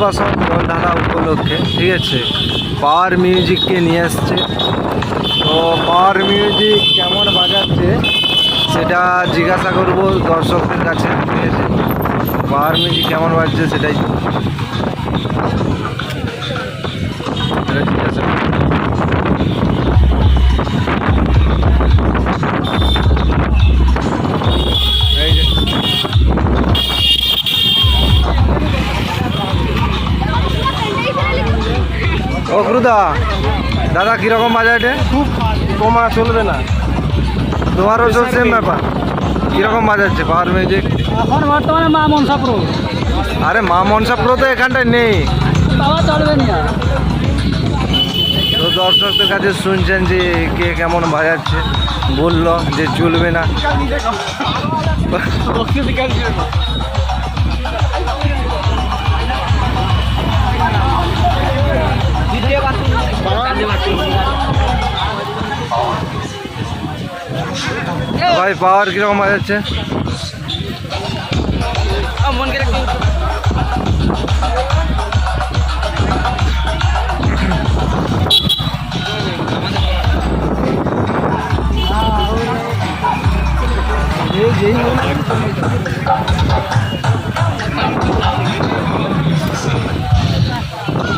বাসন জল ঢালা উপলক্ষে। ঠিক আছে, পাওয়ার মিউজিককে নিয়ে আসছে। তো পাওয়ার মিউজিক কেমন বাজাচ্ছে সেটা জিজ্ঞাসা করব দর্শকদের কাছে। ঠিক আছে পাওয়ার মিউজিক কেমন বাজছে সেটাই। সেটা জিজ্ঞাসা ও গুরুদা দাদা কীরকম বাজারে খুব কমা চলবে না। তোমারও তো সেম ব্যাপার। কীরকম বাজাচ্ছে? পাওয়ার মিউজিক এখন বর্তমানে মা মনসা প্রো আরে মা মনসা প্রো তো এখানটায় নেই। বাবা চলবে না। তো দর্শকদের কাছে শুনছেন যে কে কেমন বাজাচ্ছে বলল যে চলবে না। ভাই পাওয়ার কিরকম বাজাচ্ছে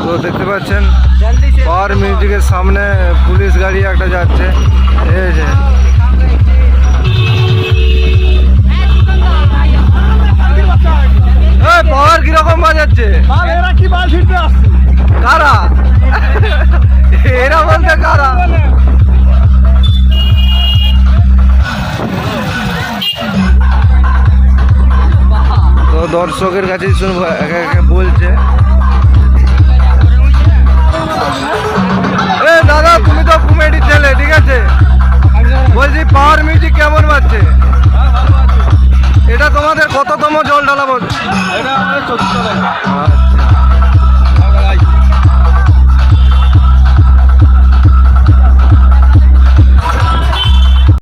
তো দেখতে পাচ্ছেন পাওয়ার মিউজিকের সামনে পুলিশ গাড়ি একটা যাচ্ছে এই যে তো দর্শকের কাছেই শুনব একে একে বলছে। এ দাদা তুমি তো কমেডি ছেলে ঠিক আছে? বলছি পাওয়ার মিউজিক কেমন বাজছে? এটা তোমাদের কততম জল ঢালা বলছে এটা আমাদের চতুর্থ দেখা